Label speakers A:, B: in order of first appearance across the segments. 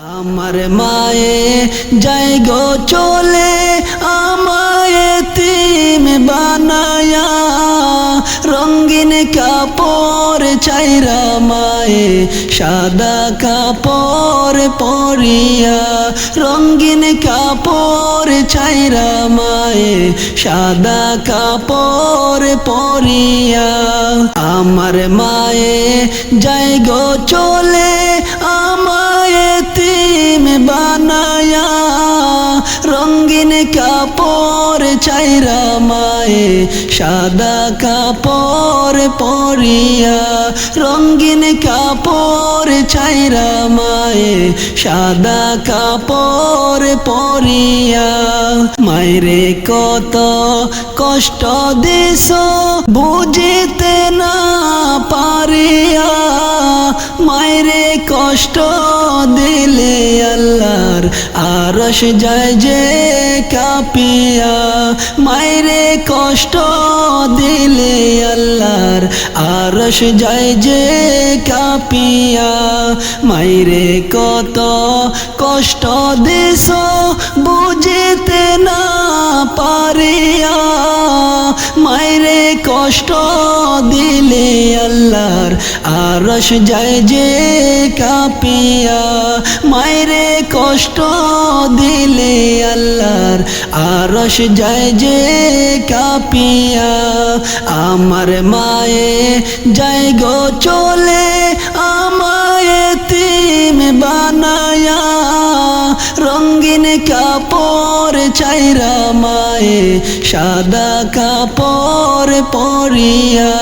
A: আমার মায়ে যাই গো চলে, আমায় তিম বানায়া, রঙ্গিন কাপড় চাইরা মায়ে সাদা কাপড় পরিয়া, রঙ্গিন কাপড় চাইরা মায়ে সাদা কাপড় পরিয়া। আমার মায়ে যাই গো চলে কাপড় চাইরা মায়ে, সাদা কাপড় পরিয়া রঙ্গিন কাপড় চাইরা মায়ে, সাদা কাপড় পরিয়া। মায়েরে কত কষ্ট দিস বুঝিতে না পারিয়া। মায়েরে কষ্ট আল্লাহর আরশ যায় যে কাপিয়া, মায়রে কষ্ট দিলে আল্লাহর আরশ যায় যে কাপিয়া, মায়রে কত কষ্ট দিস বুঝিতে না পারিয়া। কষ্ট দিলে আল্লাহর আরস যায় যে কাপিয়া। মায়রে কষ্ট দিলে আল্লাহর আরস যায় যে কাপিয়া। আমার মায়ে যাই গো চলে কাপড় চাইরা মায়ে, সাদা কাপড় পরিয়া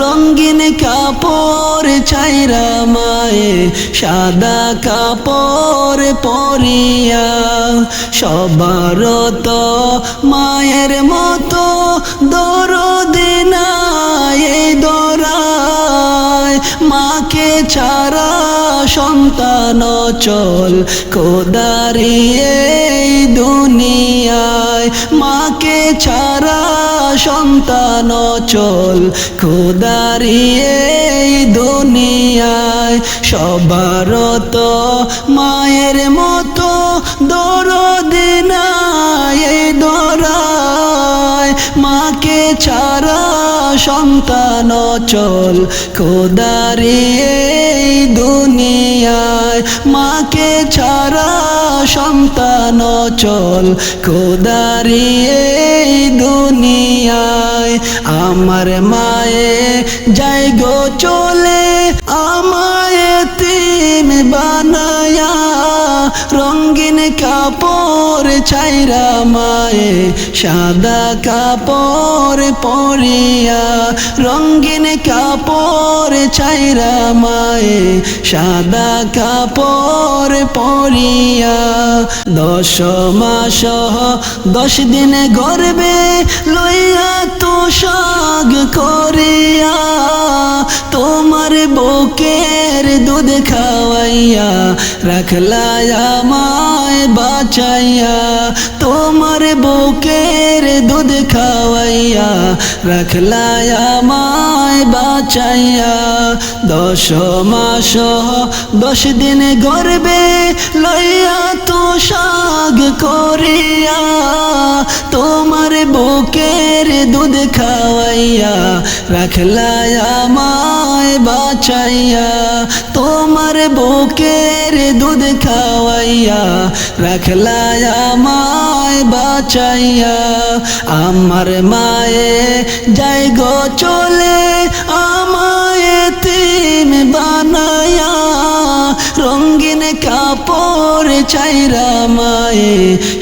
A: রঙ্গিন কাপড় চাইরা মায়ে, সাদা কাপড় পরিয়া। সবার তো মায়ের মতো দরদিনা এই দরায় মাকে ছাড়া সন্তান চল কোদারি এই দুনিয়ায়। মাকে ছাড়া সন্তান চল এই দুনিয়ায়। সবার তো মায়ের মতো দরদিনা এই দরায়। মাকে ছাড়া সন্তান চল খোদারি দুনিয়ায় মাকে ছাড়া সন্তান চল খোদারি দুনিয়ায় আমার মায়ে যাই গো চলে কাপড় চাইরা মায়ে, সাদা কাপড় পরিয়া রঙ্গিন কাপড় চাইরা মায়ে, সাদা কাপড় পরিয়া। দশ মাস দশ দিন গর্বে লইয়া তো সাগ করিয়া, তোমার বুকের দুধ খাওয়াইয়া রাখলা আমায় বাঁচাইয়া, তোমার বুকের দুধ খাওয়াইয়া রাখলা আমায় বাঁচাইয়া। দশ মাস দশ দিন গর্বে লইয়া তো সাগ করিয়া, তোমার বুকের দুধ খাওয়াইয়া রাখলা আমায় বাঁচাইয়া তোমার বুকের দুধ খাওয়াইয়া রাখলা আমায় বাঁচাইয়া। আমার মায়ে যাই গো চলে আমায় চাইরা মায়ে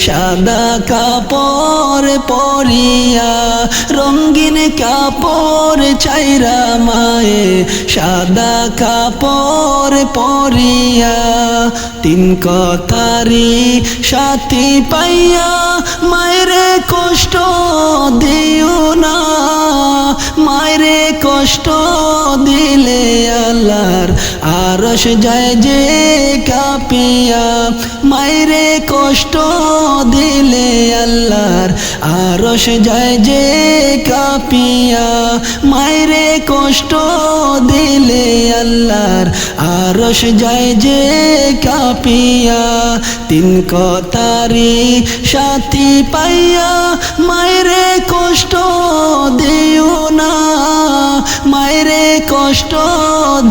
A: সাদা কাপড় পরিয়া রঙ্গিন কাপড় চাইরা মায়ে সাদা কাপড় পরিয়া। তিন কথারি সাথী পাইয়া মায়েরে কষ্ট দিও না, মায়েরে কষ্ট দিলে আল্লাহর আরশ যায় যে কাপিয়া। মাইরে কষ্ট দিলে আল্লাহর আরশ যায় যে কাপিয়া। মাইরে কষ্ট দিলে আল্লাহর আরশ যায় যে কাপিয়া। তিন কথারি সাথী পাইয়া মায়েরে কষ্ট দিও না। মায়েরে কষ্ট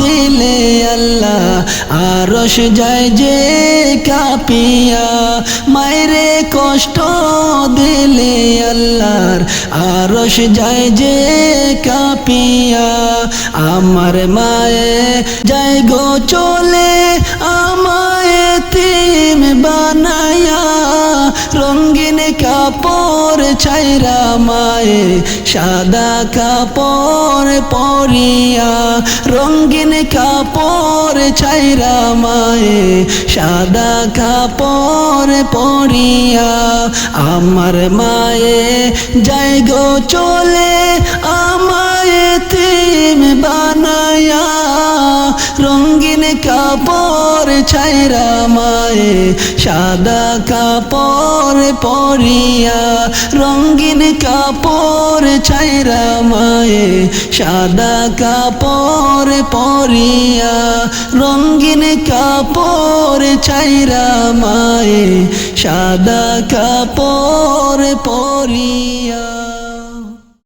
A: দিলে আল্লাহ আরশ যায় যে কাপিয়া মায়রে কষ্ট দিলে আল্লাহর আরস যায় যে কাপিয়া। আমার মায়ে যায় গো চলে, আমায় তিম বানায়া রঙ্গিন কাপড় ছাইরা মায়ে সাদা কাপড় পরিয়া রঙ্গিন কাপড় ছাইরা মায়ে সাদা কাপড় পরিয়া, আমার মায়ে যাই গো চলে আমায় তিম বানায়া। কাপড় ছাইরা মায়ে, সাদা কাপড় পরিয়া রঙ্গিন কাপড় ছাইরা মায়ে, সাদা কাপড় পরিয়া রঙ্গিন কাপড় ছাইরা মায়ে, সাদা কাপড় পরিয়া।